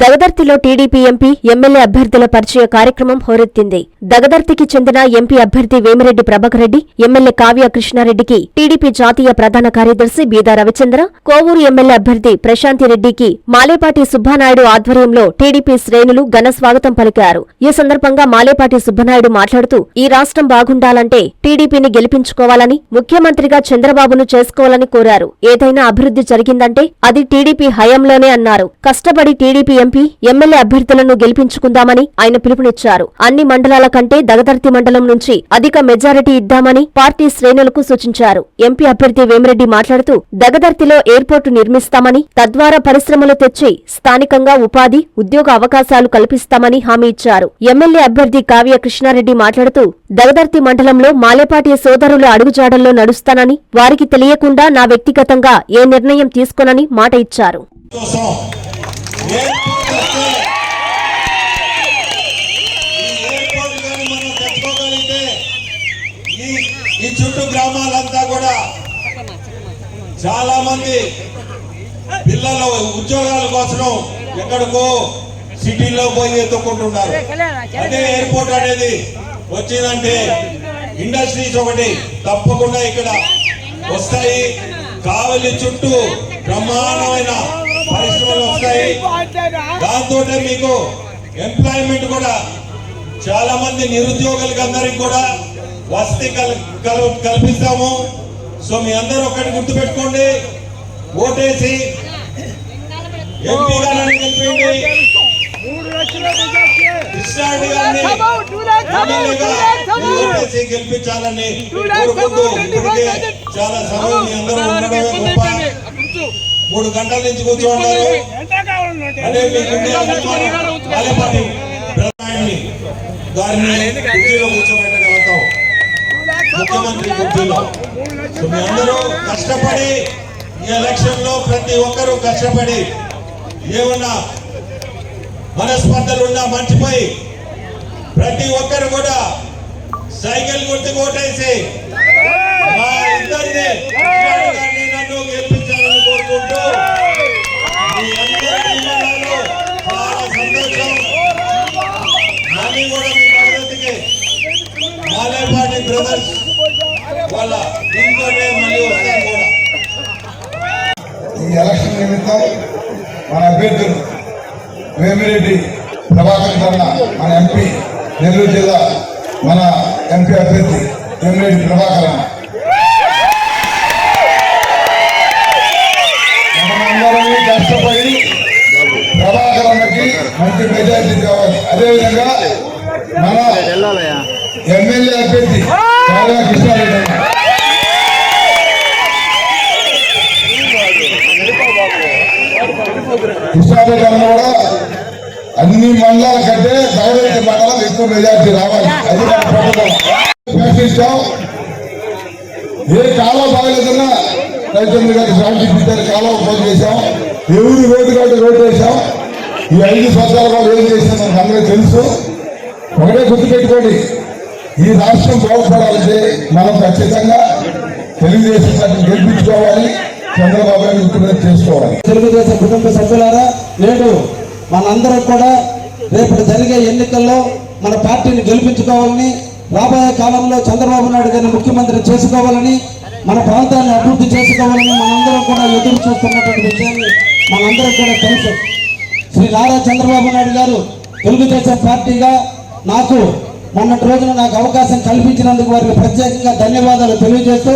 దగదర్తిలో TDP MP MLA అభ్యర్థుల పరిచయ కార్యక్రమం హోరెత్తింది. దగదర్తికి చెందిన ఎంపీ అభ్యర్థి వేమిరెడ్డి ప్రభాకర్ రెడ్డి ఎమ్మెల్యే కావ్య కృష్ణారెడ్డికి టీడీపీ జాతీయ ప్రధాన కార్యదర్శి బీదా రవిచంద్ర కోవూరు ఎమ్మెల్యే అభ్యర్థి ప్రశాంతి రెడ్డికి మాలేపాటి సుబ్బానాయుడు ఆధ్వర్యంలో టీడీపీ శ్రేణులు ఘన స్వాగతం పలికారు. ఈ సందర్భంగా మాలేపాటి సుబ్బనాయుడు మాట్లాడుతూ ఈ రాష్ట్రం బాగుండాలంటే టీడీపీని గెలిపించుకోవాలని ముఖ్యమంత్రిగా చంద్రబాబును చేసుకోవాలని కోరారు. ఏదైనా అభివృద్ధి జరిగిందంటే అది టీడీపీ హయాంలోనే అన్నారు. కష్టపడి టీడీపీ ఎంపీ ఎమ్మెల్యే అభ్యర్థులను గెలిపించుకుందామని ఆయన పిలుపునిచ్చారు. అన్ని మండలాల కంటే దగదర్తి మండలం నుంచి అధిక మెజారిటీ ఇద్దామని పార్టీ శ్రేణులకు సూచించారు. ఎంపీ అభ్యర్థి వేమిరెడ్డి మాట్లాడుతూ దగదర్తిలో ఎయిర్పోర్టు నిర్మిస్తామని తద్వారా పరిశ్రమలు తెచ్చి స్థానికంగా ఉపాధి ఉద్యోగ అవకాశాలు కల్పిస్తామని హామీ ఇచ్చారు. ఎమ్మెల్యే అభ్యర్థి కావ్య కృష్ణారెడ్డి మాట్లాడుతూ దగదర్తి మండలంలో మాలేపాటి సోదరుల అడుగుజాడల్లో నడుస్తానని వారికి తెలియకుండా నా వ్యక్తిగతంగా ఏ నిర్ణయం తీసుకోనని మాట ఇచ్చారు. ఎయిర్పోర్ట్ వస్తే ఈ ఎయిర్పోర్ట్ కానీ మనం తెచ్చుకోగలిగితే ఈ ఈ చుట్టూ గ్రామాలంతా కూడా చాలా మంది పిల్లలు ఉద్యోగాల కోసం ఎక్కడికో సిటీలో పోయి ఎత్తుకుంటున్నారు. అదే ఎయిర్పోర్ట్ అనేది వచ్చిందంటే ఇండస్ట్రీస్ ఒకటి తప్పకుండా ఇక్కడ వస్తాయి కావలి చుట్టూ బ్రహ్మాండమైన పరిశ్రమలు వస్తాయి. దాంతో మీకు ఎంప్లాయ్మెంట్ కూడా చాలా మంది నిరుద్యోగులకి అందరికి కూడా వసతి కల్ కల్- కల్పిస్తాము. సో మీ అందరూ ఒకటి గుర్తుపెట్టుకోండి. ఓటేసి ఎంపీ గారిని గెలిపండి కృష్ణారెడ్డి గారిని ఓటేసి గెలిపించాలని కోరుకుంటూ ఇప్పటికే చాలా సమయం మీ అందరూ ఉండడమే గొప్ప మూడు గంటల నుంచి కుర్చీలో కూర్చోబెట్టగలుగుతాం ముఖ్యమంత్రి కుర్చీలో. సో మీ అందరూ కష్టపడి ఈ ఎలక్షన్లో ప్రతి ఒక్కరూ కష్టపడి ఏమన్నా మనస్పర్ధలు ఉన్నా మర్చిపోయి ప్రతి ఒక్కరు కూడా సైకిల్ గుర్తు మా ఇద్దరిని గారిని నన్ను చేసుకుంటూ మీ అందరి అభిమానాలు చాలా సంతోషం. మళ్ళీ కూడా మీ పరిస్థితికి మాలేపాటి బ్రదర్స్ వాళ్ళ దీంతోనే మళ్ళీ వస్తాం కూడా. ఈ ఎలక్షన్ నిమిత్తం మన అభ్యర్థులు వేమిరెడ్డి ప్రభాకర్ కర్ణ మన ఎంపీ నెల్లూరు జిల్లా మన ఎంపీ అభ్యర్థి వేమిరెడ్డి ప్రభాకర్ అన్న మనమందరం కష్టపడి ప్రభాకర్ అన్నకి మంచి మెజారిటీ కావాలి. అదేవిధంగా మన ఎమ్మెల్యే అభ్యర్థి కావ్య కృష్ణారెడ్డి అన్న. కృష్ణారెడ్డి అన్న కూడా అన్ని మండలాల కంటే దౌరైతే మండలం ఎక్కువ మెజార్టీ రావాలి. అది మన ప్రభుత్వం ఏ కాలువ బాగలేదన్నా రైతులు గారి శాంతి ఇప్పించారు. కాలువ ఫోన్ చేశాం. ఎవరు రోడ్డు కాబట్టి రోడ్డు వేసాం ఈ ఐదు సంవత్సరాల వాళ్ళు ఏం చేసినా మనకు అందరూ తెలుసు. ఒకటే గుర్తుపెట్టుకోండి ఈ రాష్ట్రం బాగుపడాలంటే మనం ఖచ్చితంగా తెలుగుదేశం పార్టీని గెలిపించుకోవాలి చంద్రబాబు గారిని ముఖ్యమంత్రి చేసుకోవాలి. తెలుగుదేశం కుటుంబ సభ్యులారా నేడు మనందరం కూడా రేపటి జరిగే ఎన్నికల్లో మన పార్టీని గెలిపించుకోవాలని రాబోయే కాలంలో చంద్రబాబు నాయుడు గారిని ముఖ్యమంత్రి చేసుకోవాలని మన ప్రాంతాన్ని అభివృద్ధి చేసుకోవాలని మనందరం కూడా ఎదురు చూస్తున్నటువంటి విషయాన్ని మనందరం కూడా తెలుసు. శ్రీ నారా చంద్రబాబు నాయుడు గారు తెలుగుదేశం పార్టీగా నాకు మొన్నటి రోజున నాకు అవకాశం కల్పించినందుకు వారికి ప్రత్యేకంగా ధన్యవాదాలు తెలియజేస్తూ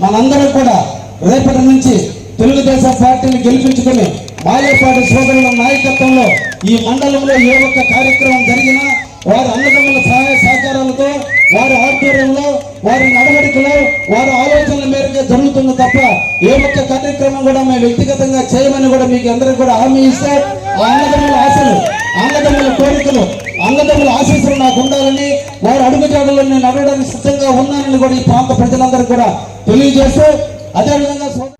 మనందరం కూడా రేపటి నుంచి తెలుగుదేశం పార్టీని గెలిపించుకుని మాయపాటి సోదరుల నాయకత్వంలో ఈ మండలంలో ఏ ఒక్క కార్యక్రమం జరిగినా వారి అన్నదమ్ముల సహాయ సహకారాలతో వారి ఆధ్వర్యంలో వారి నడవడికలో వారి ఆలోచనల మేరకు జరుగుతుంది తప్ప ఏ ఒక్క కార్యక్రమం కూడా మేము వ్యక్తిగతంగా చేయమని కూడా మీకు అందరికీ కూడా హామీ ఇస్తే ఆ అన్నదమ్ముల ఆశలు అన్నదమ్ముల కోరికలు అన్నదమ్ముల ఆశీస్సులు నాకు ఉండాలని వారి అడుగుజాడలో నేను నడవడానికి సిద్ధంగా ఉన్నానని కూడా ఈ ప్రాంత ప్రజలందరికీ కూడా తెలియజేస్తూ అదేవిధంగా